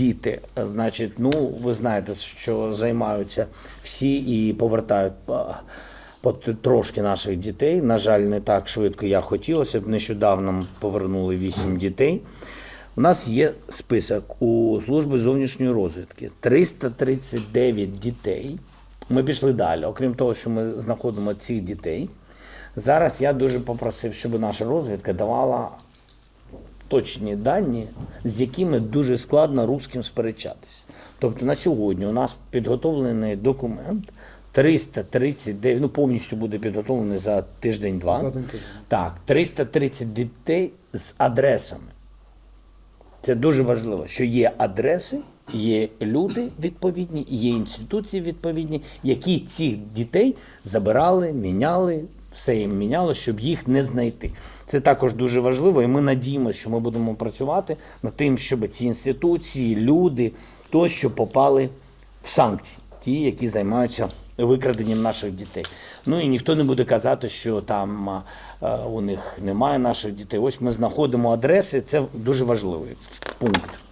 діти. Значить, ну ви знаєте, що займаються всі і повертають по трошки наших дітей. На жаль, не так швидко я хотілося б. Нещодавно повернули вісім дітей. У нас є список у служби зовнішньої розвідки 339 дітей. Ми пішли далі. Окрім того, що ми знаходимо цих дітей. Зараз я дуже попросив, щоб наша розвідка давала точні дані, з якими дуже складно русським сперечатись. Тобто на сьогодні у нас підготовлений документ 339, ну повністю буде підготовлений за тиждень-два. Так, 330 дітей з адресами. Це дуже важливо, що є адреси, є люди відповідні, є інституції відповідні, які цих дітей забирали, міняли, все їм міняло, щоб їх не знайти. Це також дуже важливо, і ми надіємося, що ми будемо працювати над тим, щоб ці інституції, люди тощо попали в санкції, ті, які займаються викраденням наших дітей. Ну і ніхто не буде казати, що там у них немає наших дітей. Ось ми знаходимо адреси. Це дуже важливий пункт.